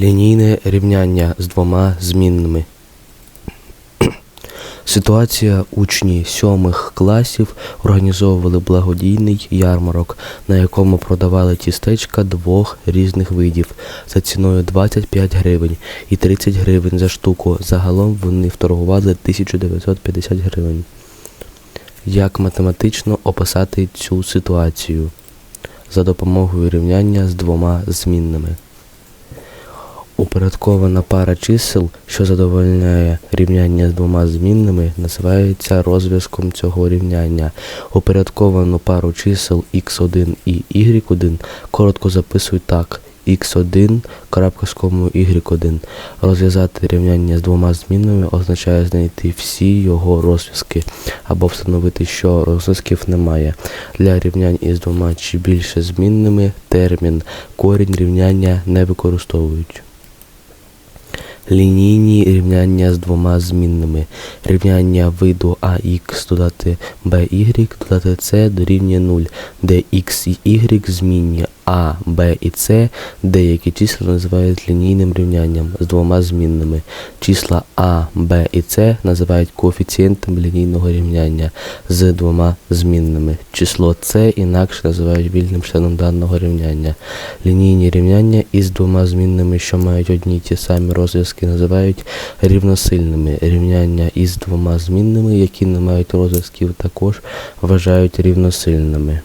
Лінійне рівняння з двома змінними. Ситуація учні сьомих класів організовували благодійний ярмарок, на якому продавали тістечка двох різних видів за ціною 25 гривень і 30 гривень за штуку. Загалом вони вторгували 1950 гривень. Як математично описати цю ситуацію за допомогою рівняння з двома змінними? Упорядкована пара чисел, що задовольняє рівняння з двома змінними, називається розв'язком цього рівняння. Упорядковану пару чисел x1 і y1 коротко записують так x1 крапка з комою y1. Розв'язати рівняння з двома змінними означає знайти всі його розв'язки або встановити, що розв'язків немає. Для рівнянь із двома чи більше змінними термін корінь рівняння не використовують. Лінійні рівняння з двома змінними. Рівняння виду ax додати by додати c дорівнює 0, де x і y змінні a, b і c деякі числа називають лінійним рівнянням з двома змінними. Числа a, b і c називають коефіцієнтом лінійного рівняння з двома змінними. Число c інакше називають вільним членом даного рівняння. Лінійні рівняння із двома змінними, що мають одні й ті самі розв'язки, називають рівносильними. Рівняння із двома змінними, які не мають розв'язків, також вважають рівносильними.